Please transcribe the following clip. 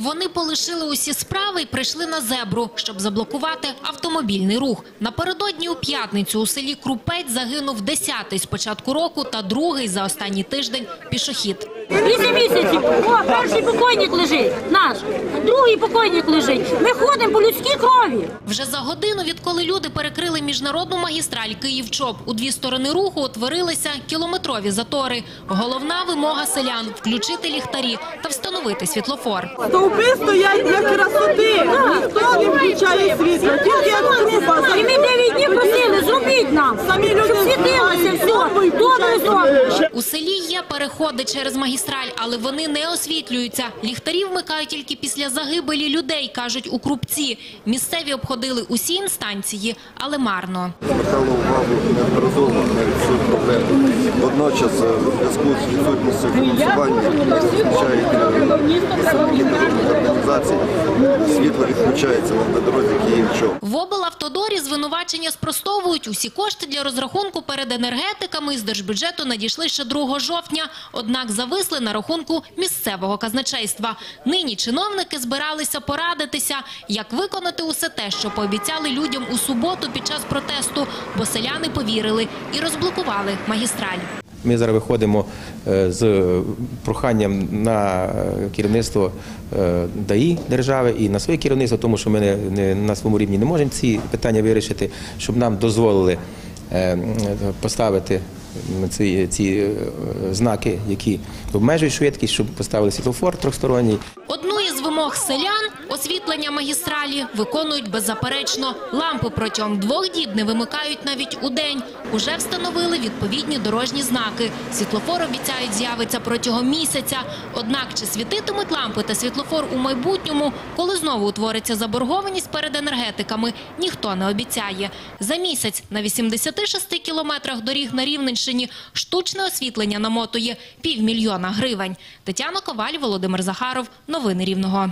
Вони полишили усі справи і прийшли на зебру, щоб заблокувати автомобільний рух. Напередодні у п'ятницю у селі Крупець загинув десятий з початку року та другий за останній тиждень пішохід. Вісім місяців. О, перший покойник лежить, наш, другий покойник лежить. Ми ходимо по людській крові. Вже за годину, відколи люди перекрили міжнародну магістраль Київ-Чоп, у дві сторони руху утворилися кілометрові затори. Головна вимога селян – включити ліхтарі та встановити світлофор. Стовпи стоять для красоти. Ніхто не включає світло, тільки як труба. І ми дев'ять днів просили, зробіть нам, Самі люди щоб світилося все. Добре зробимо. У селі є переходи через магістраль, але вони не освітлюються. Ліхтарі вмикають тільки після загибелі людей, кажуть у Крупці. Місцеві обходили усі інстанції, але марно. звертали увагу неодноразово на цю проблему. Водночас, е, в зв'язку з відсутністю фінансування, не вистачає е, організацій, світло відключається на дорозі Київ-Чоп. В облавтодорі звинувачення спростовують. Усі кошти для розрахунку перед енергетиками з держбюджету надійшли ще 2 жовтня, однак зависли на рахунку місцевого казначейства. Нині чиновники збиралися порадитися, як виконати усе те, що пообіцяли людям у суботу під час протесту, бо селяни повірили і розблокували магістраль. Ми зараз виходимо е, з проханням на е, керівництво е, ДАІ держави і на своє керівництво, тому що ми не, не- на своєму рівні не можемо ці питання вирішити, щоб нам дозволили поставити ці, ці знаки, які обмежують швидкість, щоб поставили світлофор трьохсторонній. Вимог селян – освітлення магістралі – виконують беззаперечно. Лампи протягом двох діб не вимикають навіть у день. Уже встановили відповідні дорожні знаки. Світлофор обіцяють з'явиться протягом місяця. Однак чи світитимуть лампи та світлофор у майбутньому, коли знову утвориться заборгованість перед енергетиками, ніхто не обіцяє. За місяць на 86 кілометрах доріг на Рівненщині штучне освітлення намотує півмільйона гривень. Тетяна Коваль, Володимир Захаров. Новини Рівного.